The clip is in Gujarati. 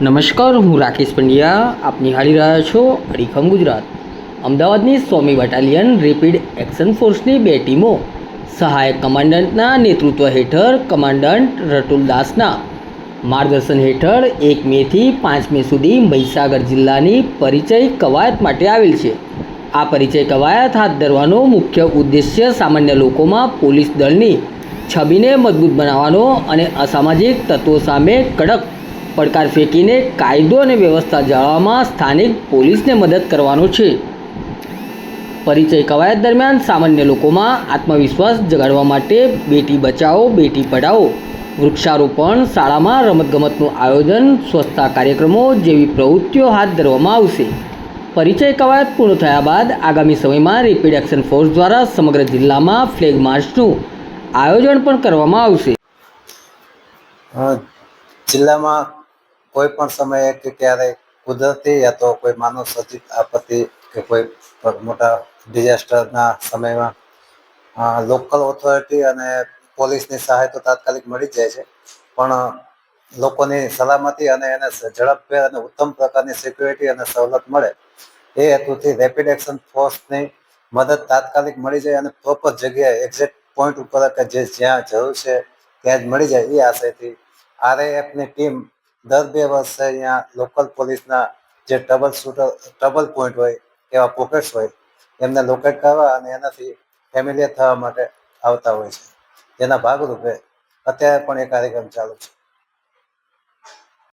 નમસ્કાર, હું રાકેશ પંડ્યા. આપ નિહાળી રહ્યા છો અડીખમ ગુજરાત. અમદાવાદની સ્વામી બટાલિયન રેપિડ એક્શન ફોર્સની બે ટીમો સહાયક કમાન્ડન્ટના નેતૃત્વ હેઠળ કમાન્ડન્ટ રતુલ દાસના માર્ગદર્શન હેઠળ એક મેથી પાંચ મે સુધી મહીસાગર જિલ્લાની પરિચય કવાયત માટે આવેલ છે. આ પરિચય કવાયત હાથ ધરવાનો મુખ્ય ઉદ્દેશ્ય સામાન્ય લોકોમાં પોલીસ દળની છબીને મજબૂત બનાવવાનો અને અસામાજિક તત્વો સામે કડક પડકાર ફેંકીને કાયદો અને વ્યવસ્થા જાળવવામાં સ્થાનિક પોલીસને મદદ કરવાનો છે. પરિચય કવાયત દરમિયાન સામાન્ય લોકોમાં આત્મવિશ્વાસ જગાડવા માટે બેટી બચાવો, બેટી પઢાઓ, વૃક્ષારોપણ, શાળામાં રમતગમતનું આયોજન, સ્વચ્છતા કાર્યક્રમો જેવી પ્રવૃત્તિઓ હાથ ધરવામાં આવશે. પરિચય કવાયત પૂર્ણ થયા બાદ આગામી સમયમાં રેપિડ એક્શન ફોર્સ દ્વારા સમગ્ર જિલ્લામાં ફ્લેગ માર્ચનું આયોજન પણ કરવામાં આવશે. જિલ્લામાં કોઈ પણ સમયે કે ક્યારેય કુદરતી યા તો કોઈ માનવ સર્જિત આપત્તિ કે કોઈ મોટા ડિઝાસ્ટરના સમયમાં લોકલ ઓથોરિટી અને પોલીસની સહાય તો તાત્કાલિક મળી જાય છે. પણ, લોકોની સલામતી અને એને ઝડપભેર અને ઉત્તમ પ્રકારની સિક્યુરિટી અને સવલત મળે એ હેતુથી રેપિડ એક્શન ફોર્સની મદદ તાત્કાલિક મળી જાય અને પ્રોપર જગ્યાએ એક્ઝેક્ટ પોઈન્ટ ઉપર કે જે જ્યાં જરૂર છે ત્યાં જ મળી જાય એ આશયથી આરએએફની ટીમ દર બે વર્ષે અહીંયા લોકલ પોલીસના જે ટ્રબલ શૂટર ટ્રબલ પોઈન્ટ હોય એવા પોકેટ્સ હોય, એમને લોકેટ કરવા અને એનાથી ફેમિલિયર થવા માટે આવતા હોય છે. જેના ભાગરૂપે અત્યારે પણ એ કાર્યક્રમ ચાલુ છે.